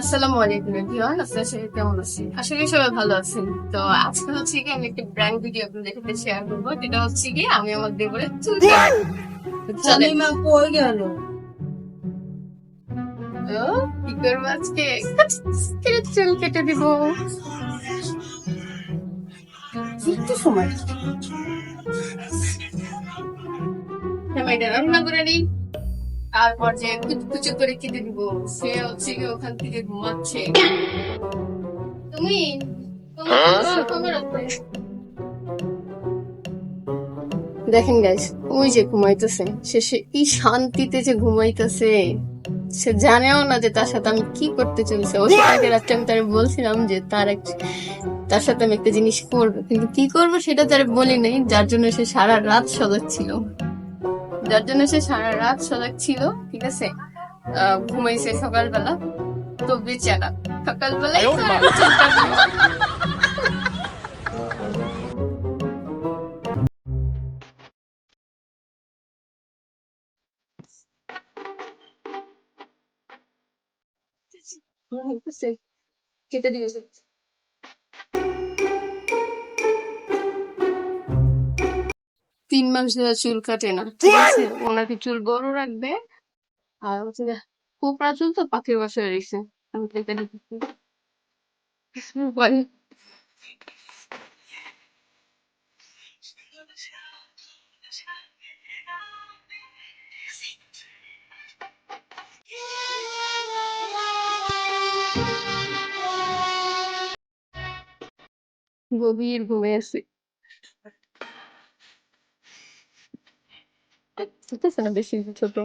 আসসালামু আলাইকুম এভরিওয়ান আপনারা সবাই কেমন আছেন? আসলে সবাই ভালো আছেন। তো আজকে হচ্ছে কি আমি একটা ব্র্যান্ড ভিডিও আপনাদের সাথে শেয়ার করব। যেটা হচ্ছে কি আমি আমার দেবরের চুল। চলেন। মা কই গেল? তো কি করব আজকে? কেটে চুল কেটে দিব। একটু সময়। রান্না করে নিই। তারপর যে কুচু করে কেটে দিব সে হচ্ছে কি ওখান থেকে ঘুমাচ্ছে। তুমি আছে? দেখেন গাইস ওই যে ঘুমাইতেছে। সে সে কি শান্তিতে যে ঘুমাইতেছে। সে জানেও না যে তার সাথে আমি কি করতে চলছে। ওই আগে রাত্রে আমি তার বলছিলাম যে তার এক তার সাথে আমি একটা জিনিস করব। কিন্তু কি করব সেটা তার বলি নাই। যার জন্য সে সারা রাত সজাগ ছিল। যার জন্য সে সারা রাত সজাগ ছিল ঠিক আছে আহ, ঘুমাইছে সকালবেলা তো বেচারা সকালবেলায়। হইতেছে। কেটে দিয়েছে তিন মাস ধরে চুল কাটে না। ঠিক আছে? ওনাকে চুল বড় রাখবে। আর হচ্ছে কোপড়া চুল তো পাখির বাসায় রয়েছে। আমি গভীর ঘুমে আছে। বুঝতেছে না বেশি ছোট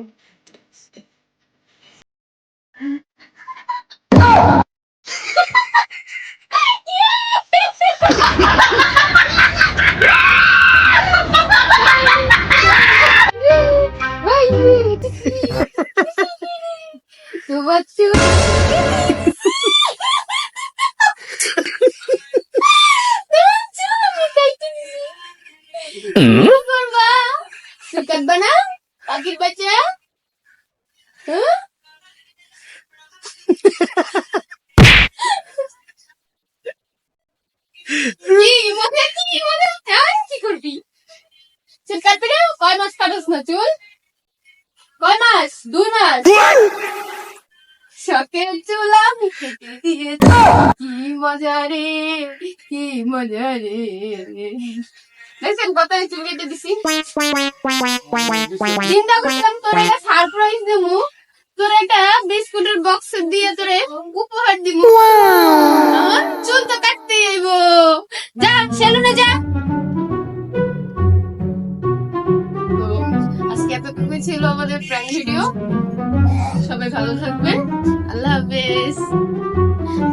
তোমার চুল তোমার চুল আমি কাটবা না? পাখির বাচ্চা? হ্যাঁ? কি হ্যাঁ করবি? চুল কাটবি না? না চুল? কয় মাস? দুই মাস? শখের চুল কি মজা রে, কি মজা রে। দেখছেন কত চুল কেটে দিছি? চিন্তা করছিলাম তোর একটা সারপ্রাইজ দেবো তোর একটা বিস্কুটের বক্স দিয়ে তোরে উপহার দিব চুল তো কাটতে যাইব যা সেলুনে যা। আজকে এতটুকুই ছিল আমাদের প্র্যাঙ্ক ভিডিও সবাই ভালো থাকবেন। আল্লাহ হাফেজ।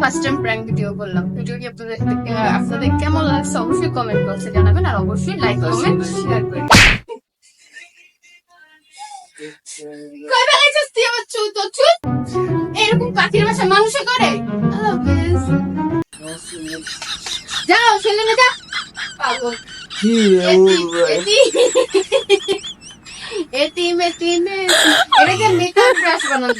ফার্স্ট টাইম প্র্যাঙ্ক ভিডিও করলাম ভিডিওটি আপনাদের আপনাদের কেমন লাগছে অবশ্যই কমেন্ট বক্সে জানাবেন আর অবশ্যই লাইক কমেন্ট শেয়ার করবেন কই বেলাইছিস তুই আমার এরকম পাখির বাসা মানুষে করে যাও ছেলে যা পাগল এতিম এতিম এতিম এটাকে মেকআপ ব্রাশ বানানো